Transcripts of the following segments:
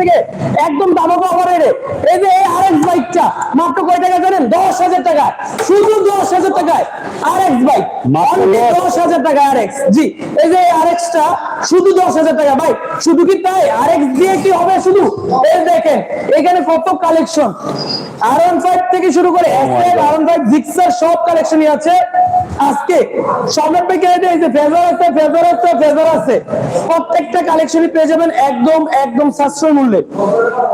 থেকে একদম দামক করে রে। এই যে এই আরএক্স বাইকটা মাত্র কয় টাকা জানেন? দশ হাজার টাকা। শুধু দশ হাজার টাকায় আরএক্স বাইক মাত্র Only 10,000 দশ হাজার টাকা আরএক্স জি এই যে আরএক্সটা শুধু দশ হাজার টাকা ভাই। শুধু কি তাই? আরএক্স দিয়ে কি হবে শুধু? এই দেখেন এখানে কত কালেকশন আর ওয়ান ফাইভ থেকে শুরু করে আর ওয়ান ফাইভ জিক্সার সব কালেকশনই আছে। আজকে ভাইকে এই যে ফেজার আছে ফেজার আছে ফেজার আছে। প্রত্যেকটা কালেকশনই পেয়ে যাবেন একদম একদম সাশ্রয় মূল্যে।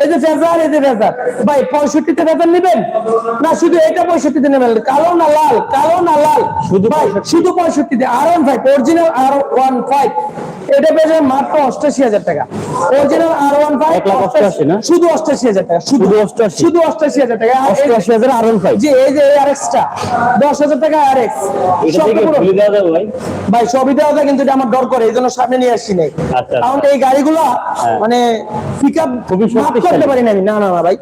এই যে ফেজার এই যে ফেজার ভাই পঁয়ষট্টিতে ফেজার নেবেন? না শুধু এটা পঁয়ষট্টিতে নেবেন। কালো না লাল? কালো না লাল? শুধু ভাই শুধু পঁয়ষট্টিতে। আর ওয়ান ফাইভ অরিজিনাল আর ওয়ান ফাইভ এটা পেয়ে যাবেন মাত্র অষ্টাশি হাজার টাকা। অরিজিনাল আর ওয়ান ফাইভ এক লাখ অষ্টআশি না? শুধু অষ্টাশি হাজার টাকা শুধু। অষ্টআশি? শুধু অষ্টাশি হাজার টাকা। অষ্টআশি হাজার আর ওয়ান ফাইভ জি এই যে আর এক্সটা দশ হাজার টাকা আর এক্স ভাই। সবই দেওয়া যায় কিন্তু এটা আমার করে এই জন্য সামনে নিয়ে আসছি নাই। আচ্ছা। কারণ এই গাড়িগুলো মানে পিক আপ মাপ করতে পারি না আমি। না না না ভাই।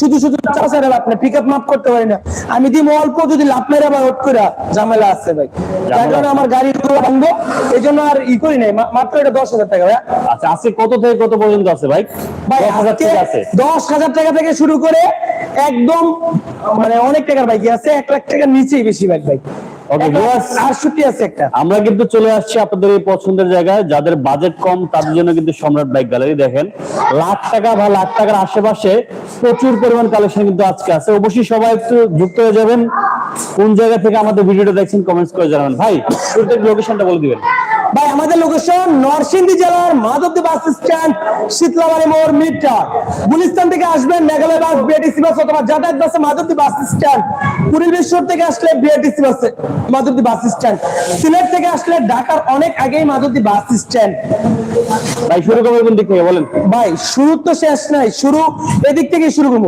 শুধু শুধু চাষারে লাভ না পিক আপ মাপ করতে পারি না। আমি দিব অল্প যদি লাভ মেরে আবার ওট করে ঝামেলা আছে ভাই। যার কারণে আমার গাড়িগুলো ভাঙবো এই জন্য আর ই করি নাই। মাত্র এটা দশ হাজার টাকা ভাই আচ্ছা আজকে কত থেকে কত পর্যন্ত আছে ভাই? দশ হাজার আজকে আছে। দশ হাজার টাকা থেকে শুরু করে একদম মানে অনেক টাকার বাইক আছে এক লাখ টাকার নিচেই বেশি বাইক আছে একটা। আমরা কিন্তু চলে আসছি আপনাদের এই পছন্দের জায়গায় যাদের বাজেট কম তাদের জন্য কিন্তু সম্রাট বাইক গ্যালারি দেখেন। লাখ টাকা বা লাখ টাকার আশেপাশে প্রচুর পরিমাণ কালেকশন কিন্তু আজকে আছে। অবশ্যই সবাই একটু যুক্ত হয়ে যাবেন। কোন জায়গা থেকে আমাদের ভিডিওটা দেখছেন কমেন্টস করে জানাবেন। ভাই লোকেশনটা বলে দিবেন। ভাই আমাদের লোকেশন নরসিংদী জেলার মাধবদী বাস স্ট্যান্ড শীতলাবাড়ি মোড় মিডটার গুলিস্তান থেকে আসবেন মেঘালয় বাস বিআরটিসি বাস অথবা যাতায়াত বাসে মাধবদী বাস স্ট্যান্ড পুরীশ্বর থেকে আসলে বিআরটিসি বাসে মাধবদী বাস স্ট্যান্ড সিলেট থেকে আসলে ঢাকার অনেক আগেই মাধবদী বাস স্ট্যান্ড ভাই শুরু করবেন কোন দিক থেকে বলেন? ভাই শুরু তো শেষ নাই শুরু এদিক থেকে শুরু করব।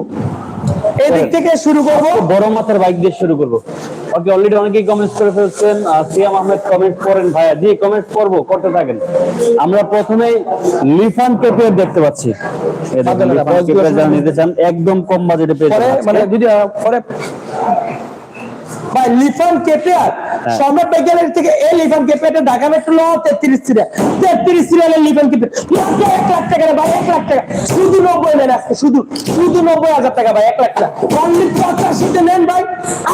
এদিক থেকে শুরু করব। বড় মাথার বাইক দিয়ে শুরু করব। ওকে অলরেডি অনেকেই কমেন্টস করে ফেলছেন সিয়াম আহমেদ কমেন্ট করেন ভাইয়া জি কমেন্ট করব করতে থাকেন আমরা প্রথমেই লিফান পেপার দেখতে পাচ্ছি। যারা নিতে চান একদম কম বাজেটে পেয়ে মানে যদি পরে ভাই লিফান কেপিআর হ্যাঁ। সম্রাট বিজ্ঞানের থেকে এই লিফান কেপিআরটা ঢাকা মেট্রো তেত্রিশ সিরিয়াল তেত্রিশ সিরিয়ালের লিফান কেপিআর এক লাখ টাকা ভাই এক লাখ টাকা। শুধু নব্বই নেন আজকে শুধু। শুধু নব্বই হাজার টাকা ভাই এক লাখ টাকা। অনলি পঁচাশিতে নেন ভাই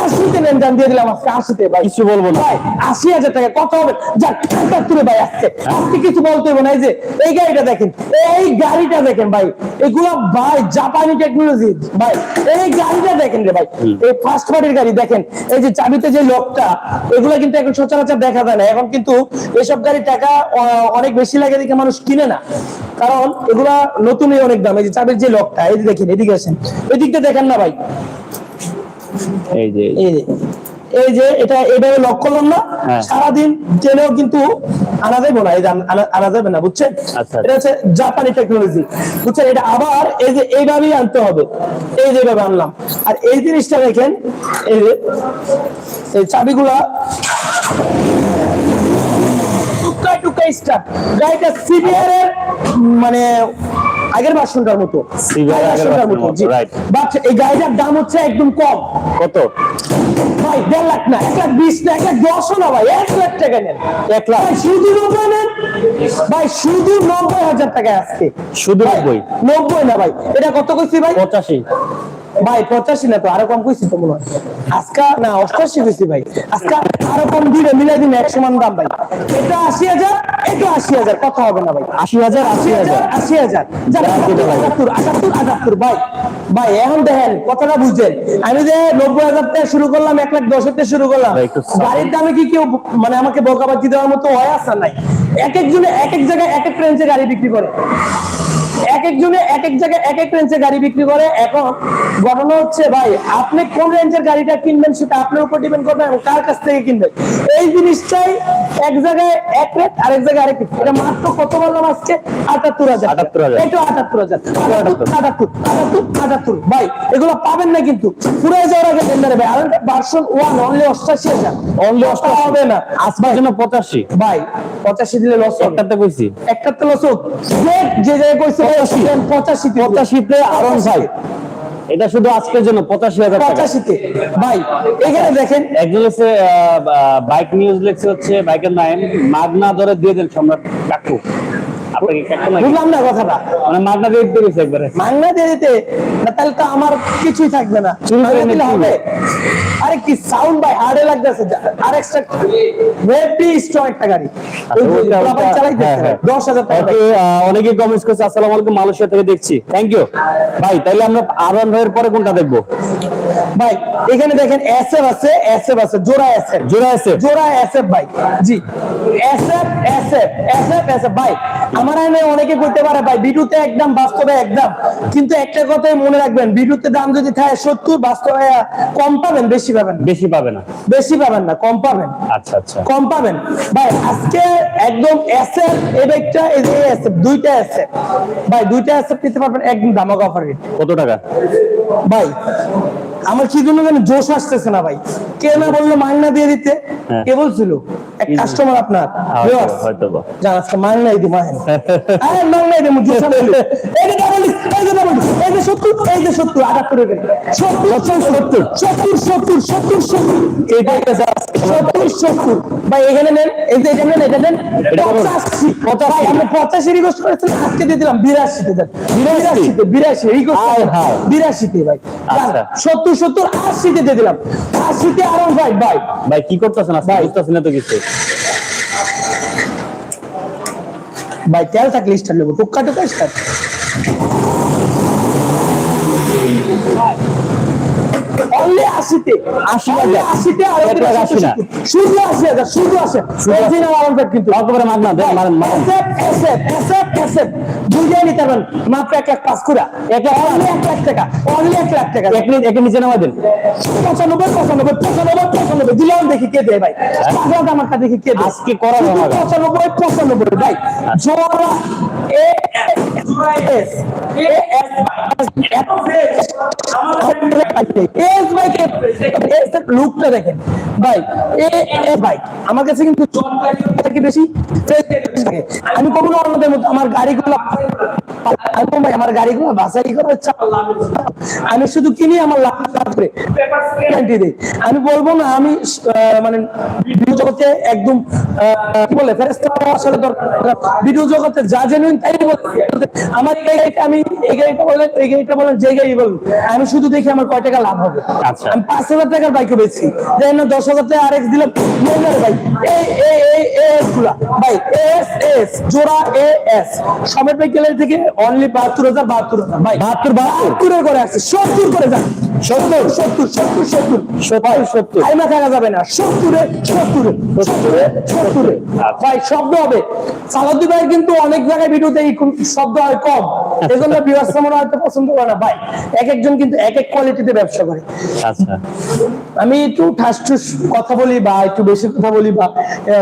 আশিতে নেন জান দিয়ে দিলাম আজকে আশিতে ভাই। কিছু বলব না। ভাই আশি হাজার টাকা কত হবে। যাক একাত্তরে ভাই আজকে। আজকে কিছু বলতে হবে না এই যে এই গাড়িটা দেখেন এই গাড়িটা দেখেন ভাই। এগুলো ভাই জাপানি টেকনোলজি ভাই। এই গাড়িটা দেখেন রে ভাই। এই ফার্স্ট পার্টির গাড়ি দেখেন। এই যে চাবিতে যে লকটা এগুলো কিন্তু এখন সচরাচর দেখা যায় না। এখন কিন্তু এসব গাড়ি টাকা অনেক বেশি লাগে দেখে মানুষ কিনে না। কারণ এগুলা নতুনই অনেক দাম। এই যে চাবির যে লকটা এই দেখেন এদিকে আসেন। এদিকটা দেখেন না ভাই। এই যে এই যে। এই যে এটা এভাবে লক করলাম না। হ্যাঁ। সারাদিন ট্রেনেও কিন্তু আনা যাবে না এই যে আনা- আনা- আনা যাবে না বুঝছেন? আচ্ছা। এটা হচ্ছে জাপানি টেকনোলজি বুঝছেন? এটা আবার এই যে এইভাবেই আনতে হবে এই যে এইভাবে আনলাম। আর এই জিনিসটা দেখেন এই যে এই চাবিগুলা টুকাই টুকাই স্টার গাড়িটা সিভিয়ারের মানে আগের ভার্সনটার মতো। আগের মতো বাট এই গাড়িটার দাম হচ্ছে একদম কম। কত? ভাই দেড় লাখ না এক লাখ বিশ না এক লাখ দশও না ভাই এক লাখ টাকা নেন। এক লাখ। ভাই শুধু নব্বই নেন। ভাই শুধু নব্বই হাজার টাকা আসছে শুধু নব্বই? নব্বই না ভাই এটা কত কইছি ভাই? পঁচাশি। ভাই পঁচাশি না তো আরও কম কইছি তো মনে হয়। আজকা না অষ্টাশি কইছি ভাই। আজকা আরও কম দিবে মিলাই দিন এক সমান দাম ভাই। এটা আশি হাজার এটা আশি হাজার কথা হবে না ভাই। আশি হাজার আশি হাজার। আশি হাজার। আটাত্তর আটাত্তর আটাত্তর ভাই। ভাই এখন দেখেন কথাটা বুঝছেন। আমি যে নব্বই হাজার থেকে শুরু করলাম এক লাখ দশ থেকে শুরু করলাম। গাড়ির দামে কি কেউ মানে আমাকে বোকাবাজি দেওয়ার মতো হয় আসা নাই? এক একজনে এক এক জায়গায় এক এক রেঞ্জে গাড়ি বিক্রি করে। এক একজনে এক এক জায়গায় এক এক রেঞ্জে গাড়ি বিক্রি করে এখন ঘটনা হচ্ছে ভাই আপনি কোন রেঞ্জের গাড়িটা কিনবেন সেটা আপনার উপর ডিপেন্ড করবে এবং কার কাছ থেকে কিনবেন। এই জিনিসটাই এক জায়গায় এক রেট আরেক জায়গায় আরেক। এটা মাত্র কত বললাম আজকে? আটাত্তর হাজার। 78,000 এটা আটাত্তর হাজার। আটাত্তর। আটাত্তর আটাত্তর আটাত্তর। ভাই এগুলো পাবেন না কিন্তু। পুরো যাওয়ার আগে টেন্ডারে ভাই। আর ভার্সন ওয়ান অনলি অষ্টাশি হাজার। Only কথা হবে না। আসবার জন্য পঁচাশি। ভাই পঁচাশি দিলে লস একটাতে কইছি। একটাতে লস হোক। যে যে জায়গায় কইছে পঁচাশি পঁচাশিতে। আরন ভাই। এটা শুধু আজকের জন্য পঁচাশি হাজার পঁচাশিতে। ভাই এখানে দেখেন। একজন হচ্ছে বাইক নিউজ লেখছে হচ্ছে বাইকের নাম মাগনা ধরে দিয়ে দেন সম্রাট কাকু। বুঝলাম না কথাটা। মানে মাগনা দিয়ে দিতে গেছে একবারে। দিয়ে দিতে? তাহলে তো আমার কিছুই থাকবে না। দিলে হবে? আরে কি সাউন্ড ভাই হার্ডে লাগতেছে। আর এক্সট্রা হেভি স্ট্রং একটা গাড়ি। চালাইতেছে, হ্যাঁ, হ্যাঁ। দশ হাজার টাকা। ওকে অনেকে কমেন্টস করছে আসসালামু আলাইকুম মালয়েশিয়া থেকে দেখছি। থ্যাংক ইউ ভাই তাইলে আমরা আর ওয়ান ভাইয়ের পরে কোনটা দেখব? ভাই এখানে দেখেন এসএফ আছে এসএফ আছে জোড়া এসএফ জোড়া আছে জোড়া এসএফ ভাই। জি। এসএফ এসএফ এসএফ এসএফ ভাই। আমার এখানে অনেকে করতে পারে ভাই বিটুতে একদম বাস্তবে একদম। কিন্তু একটা কথাই মনে রাখবেন বিটুতে দাম যদি থাকে সত্তর বাস্তবে কম পাবেন বেশি পাবেন। বেশি পাবে না। বেশি পাবেন না কম পাবেন। আচ্ছা আচ্ছা। কম পাবেন। ভাই আজকে একদম এসএফ এই বাইকটা এই যে এসএফ দুইটা এসএফ ভাই দুইটা এসএফ নিতে পারবেন একদম দামক অফার কত টাকা? ভাই আমার কি জন্য যেন জোশ আসতেছে না ভাই? কে না বলল মাইনা দিয়ে দিতে? হ্যাঁ। কে বলছিল? এক কাস্টমার আপনার। যান আজকে মাইনাই দি মাইন আরে মাইনাই দি জোশ সামনে এই যে ডাবল এই যে ডাবল এই যে সত্তর এই যে সত্তর সত্তর সত্তর সত্তর। সত্তর সত্তর এইটা আছে সত্তর সত্তর ভাই এখানে নেন এই যে এটা নেন। এটা নেন পঁচাশি। পঁচাশি। আমি পঁচাশি রিকোয়েস্ট করেছিলাম আজকে দিয়ে দিলাম বিরাশিতে দেন। বিরাশিতে বিরাশি? রিকোয়েস্ট। বিরাশিতে ভাই। আচ্ছা। সত্তর সত্তর আশিতে দিয়ে দিলাম। আশিতে আরও ভাই ভাই। ভাই কি করতেছেন ভাই। বুঝতেছি না তো কিছু। ভাই তেল থাকলে স্টার্ট নেব। টুকা টুকা স্টার্ট অনলি আশিতে আশি হাজার। আশিতে এক লাখ আশি না। শুধু আশি হাজার শুধু আসে কিন্তু। একেবারে মাগনা দেন মারেন মারেন। এসএফ এসএফ এসএফ এসএফ দুইটাই নিতে পারবেন মাত্র এক লাখ পাঁচ করে এক লাখ অনলি এক লাখ টাকা অনলি এক লাখ টাকা। এক মিনিট এক নিচে নামাই দেন পঁচানব্বই পঁচানব্বই পঁচানব্বই পঁচানব্বই। দিলাম দেখি কে দেয় ভাই। আমার কাছে দেখি কে আজকে করা। পঁচানব্বই পঁচানব্বই ভাই। জোড়া এ লুকটা দেখেন। ভাই, এ ভাই, আমার কাছে কিন্তু বেশি? আমি কখনো মতো আমার গাড়িগুলো আমার গাড়িগুলো বাছাই করে আমি শুধু কিনি, আমার আমি বলব না, আমি মানে ভিডিও জগতে একদম বলে ফেরেস্তা আসলে দরকার। ভিডিও জগতে যা জেনুইন তাই বলতে আমার এই গাড়িটা আমি এই গাড়িটা বলেন এই গাড়িটা বলেন যে গাড়ি বলুন আমি শুধু দেখি আমার কয় টাকা লাভ হবে। আচ্ছা। আমি পাঁচ হাজার টাকার বাইক বেছি দেন না দশ হাজার টাকা আরেক দিলাম মহিলার বাইক এই এই এই এসগুলা। ভাই এস এস জোড়া এ এস সমেত বাইক গ্যালারি থেকে অনলি বাহাত্তর হাজার বাহাত্তর হাজার। ভাই বাহাত্তর বাহাত্তর। করে আসছে সত্তর করে যান সত্তর সত্তর সত্তর সত্তর। সত্তর সত্তর। আইমা থাকা যাবে না। সত্তরে সত্তরে সত্তরে? সত্তরে। ভাই শব্দ হবে। সালাদ্দি ভাই কিন্তু অনেক জায়গায় ভিডিওতে শব্দ হয় কম। এজন্য মনে হয়তো পছন্দ করে না। ভাই এক একজন কিন্তু এক এক কোয়ালিটিতে ব্যবসা করে। আচ্ছা। আমি একটু ঠাস কথা বলি বা একটু বেশি কথা বলি বা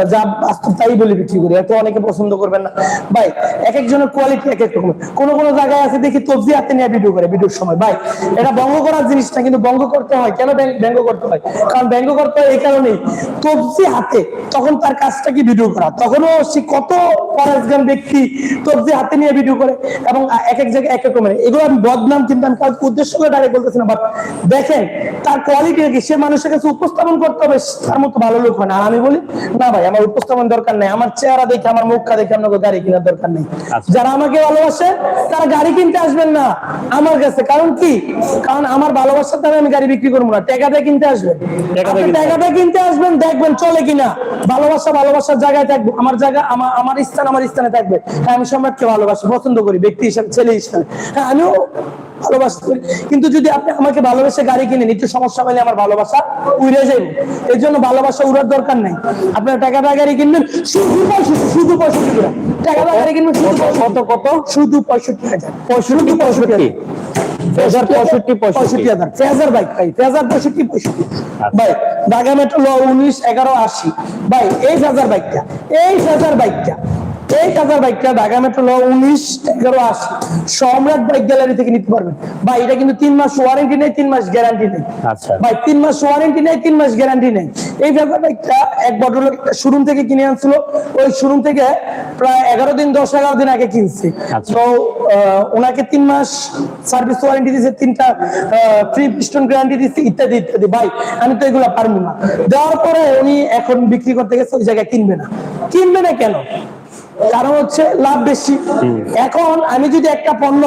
যা বাস্তব তাই বলি বিক্রি করি। এত অনেকে পছন্দ করবেন না। ভাই এক একজনের কোয়ালিটি এক এক রকম কোন কোন জায়গায় আছে দেখি তবজি হাতে নিয়ে ভিডিও করে ভিডিওর সময়। ভাই এটা বঙ্গ করার জিনিস না কিন্তু বঙ্গ করতে হয়। কেন ব্যঙ্গ- করতে হয়? কারণ ব্যঙ্গ করতে হয় এই কারণেই। তবজি হাতে তখন তার কাজটা কি ভিডিও করা? তখনও সে কত পরেশগান ব্যক্তি তবজি হাতে নিয়ে ভিডিও করে। এবং এক এক জায়গায় এক রকমের। এগুলো আমি বদনাম কিন্তু আমি উদ্দেশ্য করে ডাইরেক্ট বলতেছি না বাট দেখেন তার কোয়ালিটি কি? সে মানুষের কাছে উপস্থাপন করতে হবে তার মতো ভালো লোক হয় না। আর আমি বলি না ভাই আমার উপস্থাপন দরকার নেই। আমার চেহারা দেখে আমার মুখটা দেখে আপনাকে গাড়ি কেনার দরকার নেই। আচ্ছা। যারা আমাকে ভালোবাসে তারা গাড়ি কিনতে আসবেন না আমার কাছে। কারণ কি? কারণ আমার ভালোবাসার দ্বারা আমি গাড়ি বিক্রি করব না। টাকা দিয়ে কিনতে আসবেন। টাকা দিয়ে আপনি কিনতে আসবেন। দেখবেন চলে কিনা। ভালোবাসা ভালোবাসার জায়গায় থাকবে। আমার জায়গা আমার আমার স্থান আমার স্থানে থাকবে। আমি সম্রাটকে ভালোবাসি পছন্দ করি ব্যক্তি হিসাবে। ছেলে হিসাবে হ্যাঁ আমিও ভালোবাসা। করি কিন্তু যদি আপনি আমাকে ভালোবেসে গাড়ি কিনেন একটু সমস্যা পেলে আমার ভালোবাসা উড়ে যাবে। এর জন্য ভালোবাসা উড়ার দরকার নেই। আপনার টাকা দিয়ে গাড়ি কিনবেন শুধু পঁয়ষট্টি শুধু পঁয়ষট্টি টাকা দিয়ে গাড়ি কিনবেন শুধু কত কত? শুধু পঁয়ষট্টি হাজার। পঁয়ষট্টি পঁয়ষট্টি হাজার। আচ্ছা। ঢাকা মেট্রো ল উনিশ এগারো আশি। ভাই এই ফেজার বাইকটা এই ফেজার বাইকটা এই ফেজার বাইকটা ঢাকা মেট্রো ল উনিশ এগারো আশি সম্রাট বাইক গ্যালারি থেকে নিতে পারবেন। ভাই এটা কিন্তু তিন মাস ওয়ারেন্টি নেই তিন মাস গ্যারান্টি নেই। আচ্ছা। ভাই তিন মাস ওয়ারেন্টি নেই তিন মাস গ্যারান্টি নেই। এই ফেজার বাইকটা এক ভদ্রলোক শোরুম থেকে কিনে আনছিল। ওই শোরুম থেকে প্রায় এগারো দিন দশ এগারো দিন আগে কিনছে। আচ্ছা। তো ওনাকে তিন মাস সার্ভিস ওয়ারেন্টি দিয়েছে তিনটা ফ্রি পিস্টন গ্যারান্টি দিচ্ছে ইত্যাদি ইত্যাদি। ভাই আমি তো এগুলো পারব না। দেওয়ার পরে উনি এখন বিক্রি করতে গেছে ওই জায়গায় কিনবে না। কিনবে না কেন? কারণ হচ্ছে লাভ বেশি। এখন আমি যদি একটা পণ্য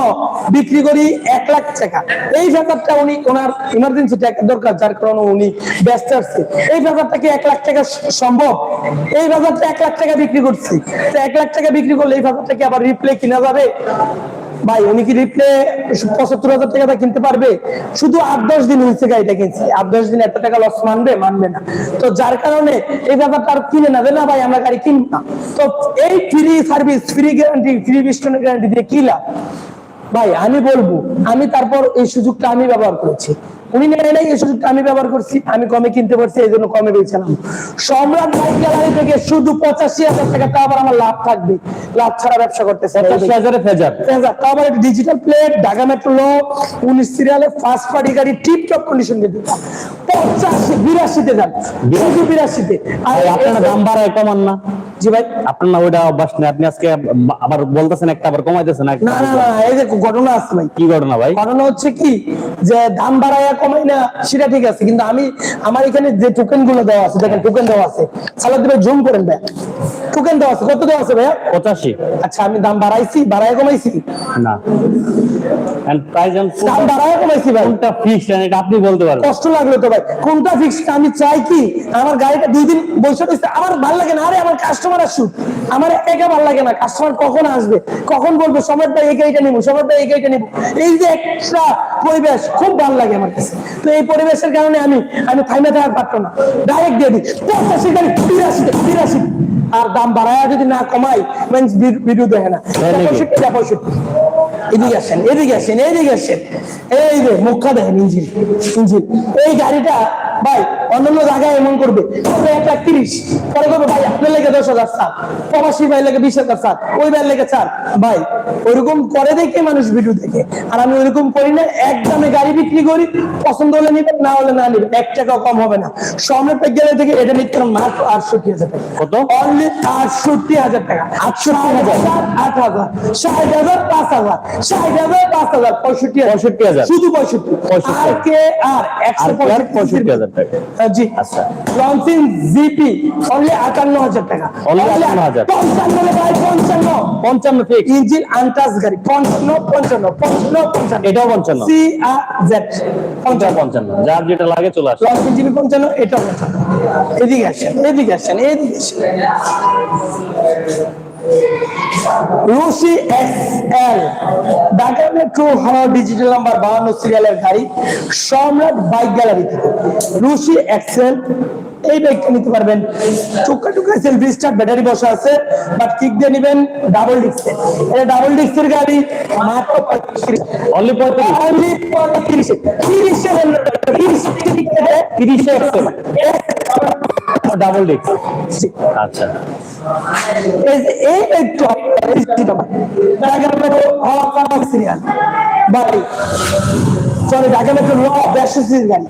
বিক্রি করি এক লাখ টাকা এই ব্যাপারটা উনি ওনার ইমার্জেন্সি টাকা দরকার যার কারণে উনি ব্যস্ত আসছে এই ব্যাপারটা কি এক লাখ টাকা সম্ভব? এই ব্যাপারটা এক লাখ টাকা বিক্রি করছি। তো এক লাখ টাকা বিক্রি করলে এই ব্যাপারটা কি আবার রিপ্লে কিনা যাবে? ভাই, উনি কি রিপ্লে পঁচাত্তর হাজার টাকা কিনতে পারবে? শুধু আট, দশ দিন হয়েছে গাড়িটা কিনছে। আট, দশ দিন এত টাকা লস মানবে? মানবে না। তো যার কারণে এই ব্যাপারটা আর কিনে না যে না ভাই, আমরা গাড়ি কিনব না। তো এই free service free guarantee free বিস্টনের guarantee দিয়ে কি লাভ? ভাই, আমি বলব, আমি তারপর এই সুযোগটা আমি ব্যবহার করেছি। উনি নেয় নাই এই সুযোগটা আমি ব্যবহার করছি আমি কমে কিনতে পারছি এই জন্য কমে বেচলাম সম্রাট বাইক গ্যালারি থেকে শুধু পঁচাশি হাজার টাকা তা আবার আমার লাভ থাকবে। লাভ ছাড়া ব্যবসা করতেছে। পঁচাশি হাজারে ফেজার। আবার ডিজিটাল প্লেট ঢাকা মেট্রো ল উনিশ সিরিয়ালে ফার্স্ট পার্টি গাড়ি টিপ টপ কন্ডিশন কিন্তু পঞ্চাশি বিরাশিতে যান। বিরাশিতে। আর আপনারা দাম বাড়ায় কমান না। জি ভাই। আপনার না ওইটা অভ্যাস নেই আপনি আজকে আবার বলতেছেন একটা আবার কমাইতেছেন একটা। না না না এই যে ঘটনা আছে ভাই। কি ঘটনা ভাই? ঘটনা হচ্ছে কি যে দাম বাড়ায় কমাই না সেটা ঠিক আছে কিন্তু আমি আমার এখানে যে টোকেনগুলো দেওয়া আছে দেখেন টোকেন দেওয়া আছে সালাদ জুম করেন ভাই। টোকেন দেওয়া আছে কত দেওয়া আছে ভাইয়া? পঁচাশি। আচ্ছা আমি দাম বাড়াইছি বাড়ায় কমাইছি? না। এন্ড প্রাইস এন্ড দাম বাড়ায় কমাইছি ভাই। কোনটা ফিক্সড এটা আপনি বলতে পারবেন কষ্ট লাগল তো ভাই। কোনটা ফিক্স আমি চাই কি আমার গাড়িটা দুই দিন বসে রয়েছে আমার ভালো লাগে না আরে আমার কাস্টমার আসুক আমার একা ভালো লাগে না কাস্টমার কখন আসবে? কখন বলবে সময় ভাই এই গাড়িটা নিবো সময় ভাই এই গাড়িটা নিবো? এই যে একটা পরিবেশ খুব ভালো লাগে আমার কাছে। তো এই পরিবেশের কারণে আমি আমি থাইমে থাকার পারতো না। ডাইরেক্ট দিয়ে দিই। পঞ্চাশি গাড়ি বিরাশি বিরাশি আর দাম বাড়ায় যদি না কমাই means ভিডিও দেখে না। পঁয়ষট্টি পঁয়ষট্টি। এদিকে আসেন এদিকে আসেন এদিকে আসেন। এই যে মুখটা দেখেন ইঞ্জিন ইঞ্জিন এই গাড়িটা ভাই অন্যান্য জায়গায় এমন করবে। করবে এক লাখ তিরিশ। পরে করবে ভাই আপনার লেগে দশ হাজার স্যার। প্রবাসী ভাই লেগে বিশ হাজার স্যার। ওই ভাই লেগে চার ভাই ওইরকম করে দেখে মানুষ ভিডিও দেখে। আর আমি ওইরকম করি না এক দামে গাড়ি বিক্রি করি। পছন্দ হলে নিবেন না হলে না নিবেন। এক টাকা কম হবে না। সম্রাট গেলে থেকে এটা নিতে মাত্র আটষট্টি হাজার টাকা। কত? অনলি আটষট্টি হাজার টাকা। আটষট্টি হাজার? আট হাজার। ষাট হাজার পাঁচ হাজার। ষাট হাজার পাঁচ হাজার। পঁয়ষট্টি পঁয়ষট্টি হাজার। শুধু পঁয়ষট্টি। পঁয়ষট্টি। আর কে? আর একশো পঁয়ষট্টি হাজার টাকা। জি আচ্ছা। লঞ্চিং জিপি অনলি আটান্ন হাজার টাকা। Only 58,000 পঞ্চান্ন রে ভাই পঞ্চান্ন। পঞ্চান্ন ফিক্স ইঞ্জিন আনটাস গাড়ি পঞ্চান্ন পঞ্চান্ন পঞ্চান্ন পঞ্চান্ন। এটাও পঞ্চান্ন। C R Z. পঞ্চান্ন পঞ্চান্ন। যার যেটা লাগে চলে আসে। লঞ্চিং জিপি পঞ্চান্ন এটা পঞ্চান্ন। এদিকে আসেন এদিকে আসেন এদিকে আসেন। Rushi X L. Dhaka metro Howrah digital number বাহান্ন সিরিয়ালের গাড়ি সম্রাট বাইক গ্যালারি থেকে। রুশি এক্সেল এই বাইকটা নিতে পারবেন। টুকা টুকা সেলফ স্টার্ট ব্যাটারি বসা আছে বাট কিক দিয়ে নিবেন ডাবল ডিস্কের এটা ডাবল ডিস্কের গাড়ি মাত্র পঁয়ত্রিশ। অনলি পঁয়ত্রিশ। Only পঁয়ত্রিশ। তিরিশে তিরিশ তিরিশে এক্সেল ডাবল ডিস্ক আচ্ছা। এই এই একটু ঢাকা সিরিয়াল বাড়ি। সরি ঢাকা মেট্রো ল দেড়শো গাড়ি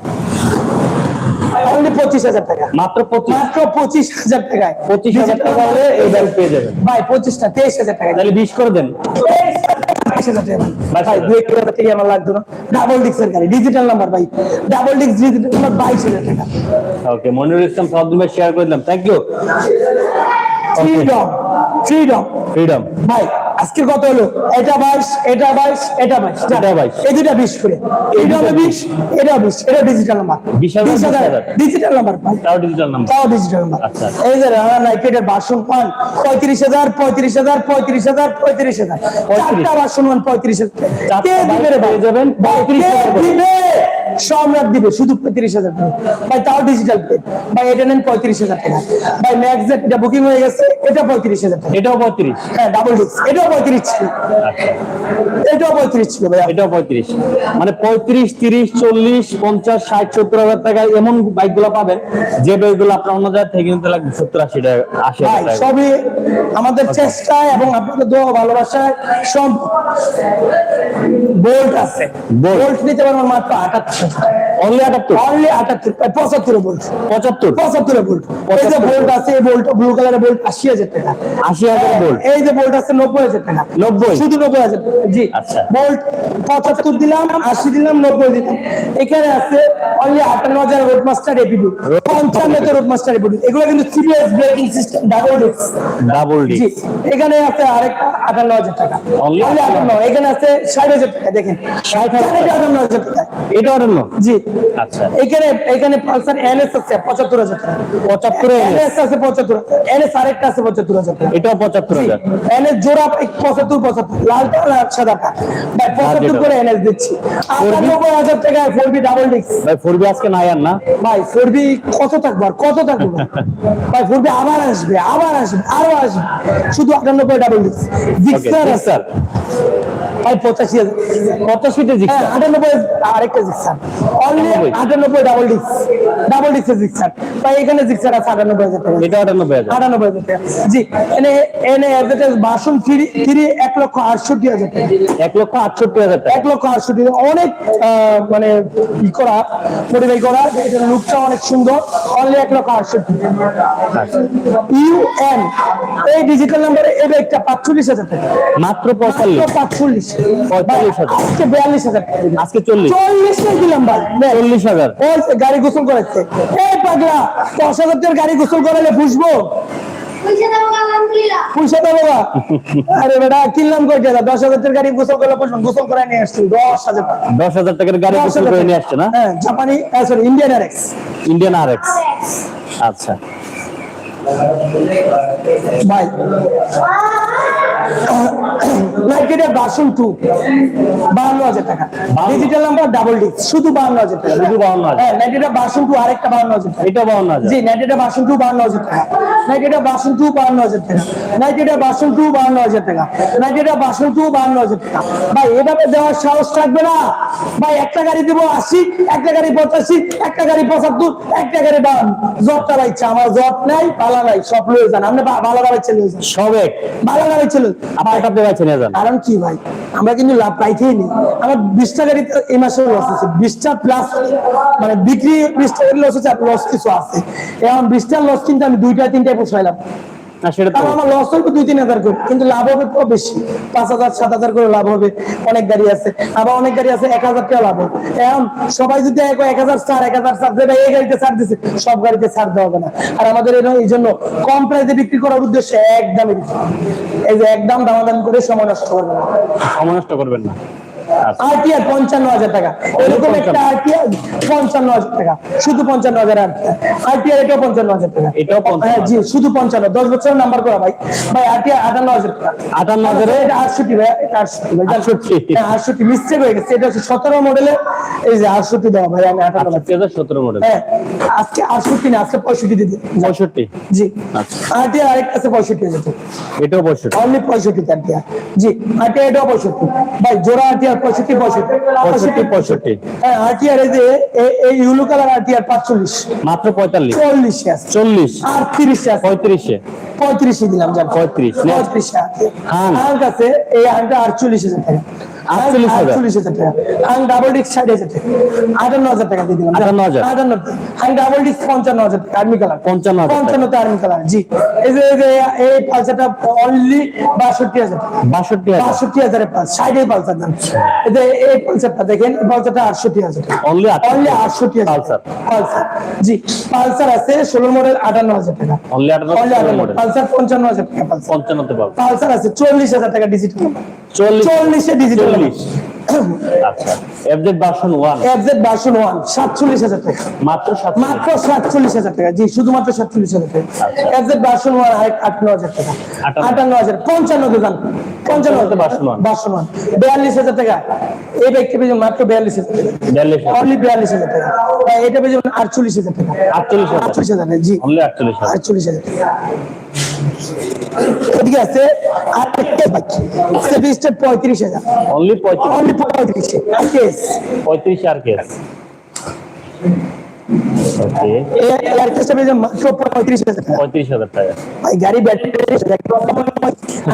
অনলি পঁচিশ হাজার টাকা। মাত্র পঁচিশ। মাত্র পঁচিশ হাজার টাকায়। পঁচিশ হাজার টাকা হলে এই ব্যাগ পেয়ে যাবেন। ভাই পঁচিশটা তেইশ হাজার টাকা তাহলে বিশ করে দেন। বাইশ হাজার টাকা ভাই হাজার। দুই হাজার টাকা আমার লাগতো না। ডাবল গাড়ি ডিজিটাল নাম্বার ভাই। ডাবল ডিক্স ডিজিটাল নাম্বার বাইশ হাজার টাকা। ওকে মনিরুল ইসলাম সব শেয়ার করে দিলাম। Thank you freedom freedom freedom ভাই আজকে কত হলো? এটা বাইশ এটা বাইশ এটা বাইশ। এটা 22 এই দুটা বিশ করে। এটা হলো বিশ এটা বিশ এটা ডিজিটাল নাম্বার 20,000, 20,000 ডিজিটাল নাম্বার তাও ডিজিটাল নাম্বার তাও ডিজিটাল নাম্বার আচ্ছা। এই যে রানা নাইকেটের বাসন পান পঁয়ত্রিশ হাজার পঁয়ত্রিশ হাজার পঁয়ত্রিশ হাজার পঁয়ত্রিশ হাজার। চারটা বাসন পান পঁয়ত্রিশ হাজার। কে দিবে রে ভাই? যাবেন ভাই, 35 হাজার দিবে? সম্রাট দিবে শুধু পঁয়ত্রিশ হাজার টাকা। ভাই তাও ডিজিটাল পে ভাই এটা নেন পঁয়ত্রিশ হাজার টাকা। ভাই ম্যাক্স এটা বুকিং হয়ে গেছে এটা পঁয়ত্রিশ হাজার টাকা। এটাও পঁয়ত্রিশ। হ্যাঁ ডাবল ডিস্ক এটাও পঁয়ত্রিশ ছিল। আচ্ছা। এটাও পঁয়ত্রিশ ছিল ভাইয়া। এটাও পঁয়ত্রিশ। মানে পঁয়ত্রিশ তিরিশ চল্লিশ পঞ্চাশ ষাট সত্তর হাজার টাকায় এমন বাইকগুলো পাবেন যে বাইকগুলো আপনার অন্য জায়গা থেকে কিনতে লাগবে সত্তর আশি টাকা আশি ভাই টাকা। সবই আমাদের চেষ্টায় এবং আপনাদের দোয়া ভালোবাসায় সব বোল্ট আছে। বোল্ট নিতে পারবেন মাত্র আটাত্তর। অনলি আটাত্তর। অনলি আটাত্তর পঁচাত্তর বোল্ট পঁচাত্তর। পঁচাত্তর বোল্ট এই যে বোল্ট আছে এই বোল্ট ব্লু কালারের বোল্ট আশি হাজার টাকা। আশি হাজার ভোল্ট এই যে বোল্ট আছে নব্বই হাজার টাকা। নব্বই? শুধু নব্বই হাজার জি। আচ্ছা। বোল্ট পঁচাত্তর দিলাম আশি দিলাম নব্বই দিলাম। এখানে আছে অনলি আটান্ন হাজার রোড মাস্টার এপিডু পঞ্চান্নতে রোড মাস্টার এপিডু এগুলো কিন্তু serious braking system double disc double এখানে আছে আরেকটা আটান্ন হাজার টাকা। Only আটান্ন। এখানে আছে ষাট হাজার টাকা দেখেন। ষাট হাজার আটান্ন হাজার টাকা। এটা অন্য জি। আচ্ছা। এখানে এখানে পালসার এনএস আছে পঁচাত্তর হাজার টাকা। পঁচাত্তর এনএস। আছে পঁচাত্তর এনএস আরেকটা আছে পঁচাত্তর হাজার টাকা। এটাও পঁচাত্তর হাজার। এনএস জোড়া পঁচাত্তর পঁচাত্তর। লালটা আর সাদাটা ভাই পঁচাত্তর করে এনএস দিচ্ছি। আটানব্বই হাজার টাকায় ফোর বি ডাবল ডিস্ক ভাই ফোর বি আজকে নাই আর না? ভাই ফোর বি কত থাকব আর কত থাকব ভাই? ভাই আবার আসবে আবার আসবে আরও আসবে। শুধু আটানব্বই ডাবল ডিস্ক জিক্সার স্যার পঁচাশি হ্যাঁ জিক্সার। আটানব্বই আরেকটা জিক্সার। অনলি আটানব্বই। আটানব্বই ডাবল ডাবল ডিস্কের জিক্সার। ভাই এখানে জিক্সার আছে আটানব্বই হাজার টাকা। এটা আটানব্বই হাজার। আটানব্বই হাজার টাকা। জি এনে এনে অ্যাডভার্টাইজ বাসন থ্রি থ্রি এক লক্ষ আটষট্টি হাজার টাকা। এক লক্ষ আটষট্টি হাজার টাকা। এক লক্ষ আটষট্টি অনেক মানে ই করা মডিফাই করা। এটার লুকটা অনেক সুন্দর। অনলি এক লক্ষ আটষট্টি ইউ এন এই ডিজিটাল নাম্বারে এই ব্যাগটা পাঁচচল্লিশ হাজার টাকা। মাত্র পঁয়তাল্লিশ। পাঁচচল্লিশ। পঁয়তাল্লিশ হাজার। বিয়াল্লিশ হাজার। আজকে চল্লিশ। চল্লিশ দিলাম ভাই। চল্লিশ হাজার। গাড়ি গোসল করাচ্ছে। এই পাগলা দশ হাজার গাড়ি গোসল করালে ফুসবো পয়সা দেবো আলহামদুলিল্লাহ। পয়সা দেবো বা? আরে বেটা কিনলাম কয় টাকা দশ হাজার গাড়ি গোসল করলে পুষবেন গোসল করায় নিয়ে আসছি। দশ হাজার দশ হাজার টাকার গাড়ি গোসল করে নিয়ে আসছে না? হ্যাঁ জাপানি সরি ইন্ডিয়ান এক্স ইন্ডিয়ান আর এক্স আচ্ছা। ভাই ভার্সন টু। বাহান্ন হাজার টাকা। ডিজিটাল নাম্বার ডাবল ডিস্ক শুধু বাহান্ন হাজার টাকা। শুধু 52,000 হ্যাঁ ভার্সন টু আরেকটা বাহান্ন হাজার টাকা। এটা হাজার। জি টু হাজার টাকা। নাইটেটা টু হাজার টাকা। নাইটেটা টু হাজার টাকা। নাইটেটা টু হাজার টাকা। ভাই এভাবে দেওয়ার সাহস থাকবে না। ভাই একটা গাড়ি দেবো আশি একটা গাড়ি পঁচাশি একটা গাড়ি পঁচাত্তর একটা গাড়ি বান্ন জবটা আমার জব নাই পালা নাই সব লয়ে যান। আপনি ভালো গাড়ি চলে যান সব ভালো গাড়ি চলে আপনার কাছে পাইছে নিয়ে যান। কারণ কি ভাই? আমরা কিন্তু লাভ পাইতেই নি আমার বিশটা গাড়ি এই মাসে লস আছে বিশটা প্লাস মানে বিক্রি বিশটা গাড়ি লস আছে আর লস কিছু আছে। এখন বিশটা লস কিন্তু আমি দুইটা, তিনটায় পোষাইলাম কারণ আমার লস হবে দুই তিন হাজার করে। কিন্তু লাভ হবে তো বেশি। পাঁচ হাজার সাত হাজার করে লাভ হবে। অনেক গাড়ি আছে। আবার অনেক গাড়ি আছে এক হাজার টাকা লাভ হবে। এখন সবাই যদি এক হাজার চার এক হাজার চার দেবে এই গাড়িতে ছাড় দিচ্ছে সব গাড়িতে ছাড় দেওয়া হবে না। আর আমাদের এই জন্য কম প্রাইসে বিক্রি করার উদ্দেশ্যে একদমই এই যে একদম দামাদামি করে সময় নষ্ট করবে না। সময় নষ্ট করবেন না। আরটিআর পঞ্চান্ন হাজার টাকা। এরকম একটা আরটিআর পঞ্চান্ন হাজার টাকা। শুধু পঞ্চান্ন হাজার আরটিআর এটাও পঞ্চান্ন হাজার টাকা। এটাও হ্যাঁ জি শুধু পঞ্চান্ন। দশ বছরের নাম্বার করা ভাই। ভাই আরটিআর আটান্ন হাজার টাকা। 58 হাজারে? এটা আটষট্টি ভাই এটা আটষট্টি ভাই। জান। 68 হ্যাঁ আটষট্টি। মিস্টেক হয়ে গেছে। এটা হচ্ছে সতেরো মডেলের এই যে আটষট্টি দেওয়া ভাই আমি আটান্ন হাজার সতেরো মডেল হ্যাঁ আজকে আটষট্টি না আজকে পঁয়ষট্টি দিদি পঁয়ষট্টি? জি। আচ্ছা। আরটিআর আরেকটা আছে পঁয়ষট্টি হাজার এটাও পঁয়ষট্টি। অনলি পঁয়ষট্টি আরটিআর জি আরটিআর এটাও পঁয়ষট্টি। ভাই জোড়া আরটিআর পঁয়ষট্টি পঁয়ষট্টি। পঁয়ষট্টি পঁয়ষট্টি। হ্যাঁ আরটিআর এই যে এই ইউলো কালার আরটিআর পাঁচচল্লিশ। মাত্র পঁয়তাল্লিশ। চল্লিশ চল্লিশ। আটত্রিশে আছে। পঁয়ত্রিশে পঁয়ত্রিশে দিলাম পঁয়ত্রিশ পঁয়ত্রিশে। হাং আছে। এই হাংটা আটচল্লিশ হাজার টাকা আটচল্লিশ হাজার। টাকা। হাং ডাবল ডিস্ক ষাট হাজার টাকা। আটান্ন হাজার টাকা দিয়ে দিলাম। আটান্ন হাজার। আটান্ন হাং ডাবল ডিস্ক পঞ্চান্ন হাজার টাকা আর্মি কালার পঞ্চান্ন পঞ্চান্নতে আর্মি কালার জি। এই যে এই পালসারটা অনলি বাষট্টি হাজার। বাষট্টি হাজার। বাষট্টি হাজারের পালস ষাটে পালসার দাম এই যে এই পালসারটা দেখেন এই পালসারটা আটষট্টি হাজার টাকা। অনলি অনলি আটষট্টি হাজার। পালসার পালসার জি। পালসার আছে ষোলো মডেল আটান্ন হাজার টাকা। অনলি আটান্ন পালসার পঞ্চান্ন হাজার টাকা পালসার পঞ্চান্নতে পালসার আছে চল্লিশ হাজার টাকা ডিজিটাল চল্লিশ। চল্লিশে ডিজিটাল চল্লিশ আচ্ছা FZ version one FZ version one সাতচল্লিশ হাজার টাকা। মাত্র মাত্র সাতচল্লিশ হাজার টাকা জি শুধুমাত্র সাতচল্লিশ হাজার টাকা। এফজেড ভার্সন ভার্সন এই মাত্র অনলি এটা আটচল্লিশ হাজার টাকা। আটচল্লিশ হাজার। আটচল্লিশ হাজার টাকা, জি অনলি এদিকে আছে আরেকটা বাইক সেভিস্টার পঁয়ত্রিশ হাজার। অনলি পঁয়ত্রিশ। অনলি পঁয়ত্রিশে। কেস পঁয়ত্রিশ আর কেস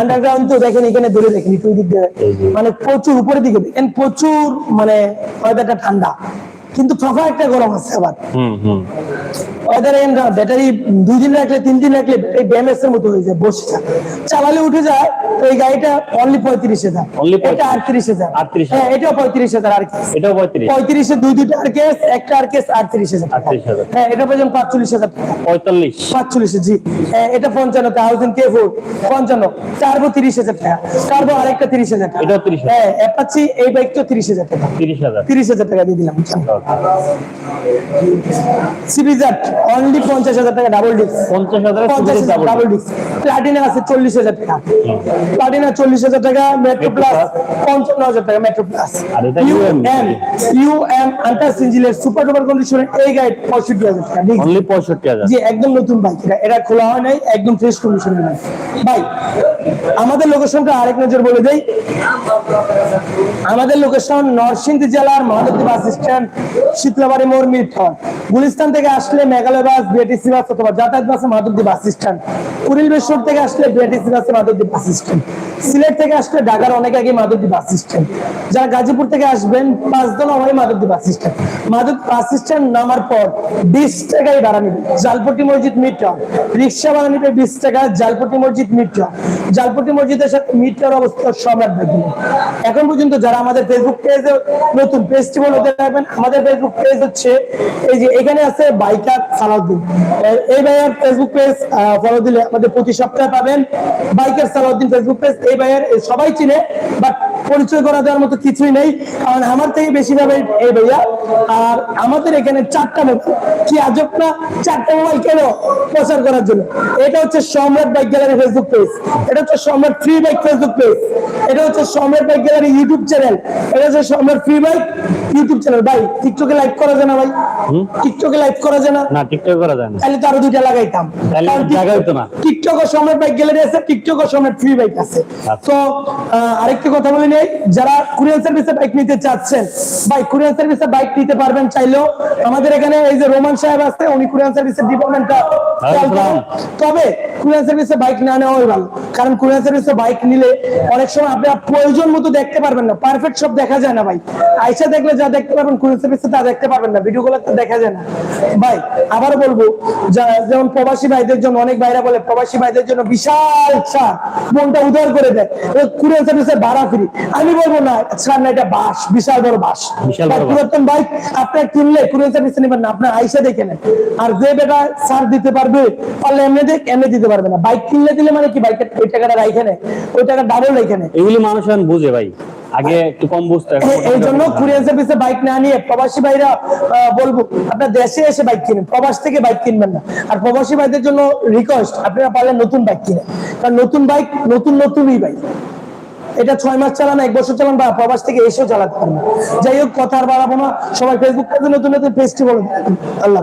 আন্ডারগ্রাউন্ড তো দেখেন এখানে দূরে দেখেন একটু দিক। মানে প্রচুর উপরের দিকে দেখেন প্রচুর মানে ওয়েদারটা ঠান্ডা। কিন্তু একটা গরম আছে আবার। ব্যাটারি দুই দিন রাখলে তিন দিন রাখলে এই ব্যামেস এর মতো হয়ে যায় বসে চালালে উঠে যায় তো এই গাড়িটা অনলি পঁয়ত্রিশ হাজার। এটা আটত্রিশ হাজার। 38,000 হ্যাঁ এটাও পঁয়ত্রিশ হাজার আর এটাও পঁয়ত্রিশ। পঁয়ত্রিশে দুই দুইটা আর কেস একটা আর কেস আটত্রিশ হাজার টাকা। 38,000 হ্যাঁ এটা পর্যন্ত পাঁচচল্লিশ হাজার পঁয়তাল্লিশ। পাঁচচল্লিশে জি। হ্যাঁ, এটা পঞ্চান্ন থাউজেন্ড কে ফোর পঞ্চান্ন টার্বো তিরিশ হাজার টাকা। টার্বো আরেকটা তিরিশ হাজার টাকা। এটাও 30,000 হ্যাঁ অ্যাপাচি এই বাইকটা তিরিশ হাজার টাকা। তিরিশ হাজার। তিরিশ হাজার টাকা দিয়ে দিলাম। সিবিজার অনলি পঞ্চাশ হাজার টাকা ডাবল ডিস্ক পঞ্চাশ হাজার ডাবল ডিস্ক প্লাটিনা আছে চল্লিশ হাজার টাকা। প্লাটিনা চল্লিশ হাজার টাকা মেট্রো প্লাস পঞ্চান্ন হাজার টাকা মেট্রো প্লাস আর এটা U UM M U M আন্টার সিঞ্জিলের সুপার ডুপার কন্ডিশনের এই পঁয়ষট্টি হাজার টাকা অনলি পঁয়ষট্টি হাজার। জি একদম নতুন বাইক এটা এটা খোলা হয় নাই একদম ফ্রেশ কন্ডিশনের বাইক ভাই আমাদের লোকেশনটা আরেক নজর বলে দেই। আমাদের লোকেশন নরসিংদী জেলার মহানদী বাস স্ট্যান্ড শীতলাবাড়ি মোড় মিরঠন গুলিস্তান থেকে আসলে মেঘালয় বাস বিএটিসি বাস অথবা যাতায়াত বাসে মাধবদী বাস স্ট্যান্ড কুড়িল বেশ্বর থেকে আসলে বিএটিসি বাসে মাধবদী বাস স্ট্যান্ড সিলেট থেকে আসলে ঢাকার অনেক আগে মাধবদী বাস স্ট্যান্ড যারা গাজীপুর থেকে আসবেন পাঁচজন হয় Madhabdi bus stand Madhabdi bus stand নামার পর বিশ টাকাই ভাড়া নিবে। জালপটি মসজিদ মিটন রিক্সা ভাড়া নিবে বিশ টাকা, জালপটি মসজিদ মিটন জালপটি মসজিদের সাথে মিটার অবস্থা সম্রাট দেখবেন এখন পর্যন্ত যারা আমাদের ফেসবুক পেজে নতুন ফেস্টিভ্যাল হতে পারবেন, আমাদের ফেসবুক পেজ হচ্ছে এই যে এখানে আছে বাইকার সালাউদ্দিন। এই ভাইয়ার ফেসবুক পেজ ফলো দিলে আমাদের প্রতি সপ্তাহে পাবেন বাইকার সালাউদ্দিন ফেসবুক পেজ এই ভাইয়ার সবাই চিনে বাট পরিচয় করা দেওয়ার মতো কিছুই নেই, কারণ আমার থেকে বেশি ভাবে এই ভাইয়া। আর আমাদের এখানে চারটা মোবাইল কি আজব না? চারটা মোবাইল কেন প্রচার করার জন্য? এটা হচ্ছে সম্রাট বাইক গ্যালারি ফেসবুক পেজ এটা হচ্ছে সম্রাট ফ্রি বাইক ফেসবুক পেজ এটা হচ্ছে সম্রাট বাইক গ্যালারি ইউটিউব চ্যানেল এটা হচ্ছে সম্রাট ফ্রি বাইক ইউটিউব চ্যানেল ভাই টিকটকে লাইভ করা যায় না ভাই। টিকটকে লাইভ করা যায় না। না টিকটক করা যায় না। তাহলে তো আরও দুইটা লাগাইতাম। হতো না। টিকটক ও সম্রাট বাইক গ্যালারি আছে টিকটক ও সম্রাট ফ্রি বাইক আছে। আচ্ছা। তো আরেকটা কথা বলে নেই যারা কুরিয়ার সার্ভিসে বাইক নিতে চাচ্ছেন ভাই কুরিয়ার সার্ভিসে বাইক নিতে পারবেন চাইলেও আমাদের এখানে এই যে রোমান সাহেব আছে উনি কুরিয়ার সার্ভিসের ডিপার্টমেন্টটা। তবে কুরিয়ার সার্ভিসে বাইক না নেওয়াই ভালো কারণ কুরিয়ার সার্ভিসে বাইক নিলে অনেক সময় আপনার প্রয়োজন মতো দেখতে পারবেন না পারফেক্ট সব দেখা যায় না ভাই। আইসা দেখলে যা দেখতে পারবেন কুরিয়ার সার্ভিসে তা দেখতে পারবেন না ভিডিও গুলো তো দেখা যায় না। ভাই আবার বলব যেমন প্রবাসী ভাইদের জন্য অনেক ভাইরা বলে প্রবাসী ভাইদের জন্য বিশাল ছাড় মনটা উদার করে দেয়। কুরিয়ার সার্ভিসে ভাড়া ফ্রি। আমি বলব না ছাড় না এটা বাস বিশাল বড় বাস। পুরাতন বাইক আপনার কিনলে কুরিয়ার সার্ভিসে নেবেন না আপনার আইসা দেখে নেন। আর যে বেটা ছাড় দিতে পারবে পারলে এমনি দেখ এমনি দিতে পারবে না। বাইক কিনলে দিলে মানে কি? বাইকের ওই টাকাটা রাইখে নেয় ওই টাকা ডাবল রেখে নেয়। এগুলি মানুষ এখন বুঝে ভাই। আগে একটু কম বুঝতো এই- জন্য কুরিয়ার সার্ভিসে বাইক না নিয়ে প্রবাসী ভাইরা বলব, আপনার দেশে এসে বাইক কিনেন। প্রবাস থেকে বাইক কিনবেন না। আর প্রবাসী ভাইদের জন্য রিকোয়েস্ট আপনারা পারলে নতুন বাইক কিনেন। কারণ নতুন বাইক, নতুন, নতুনই বাইক। এটা ছয় মাস চালান, এক বছর চালান বা প্রবাস থেকে এসেও চালাতে পারবেন যাই হোক, কথা আর বাড়াবো না। সবাই ফেসবুক পেজে নতুন নতুন ফেস্টিভ্যাল আল্লাহ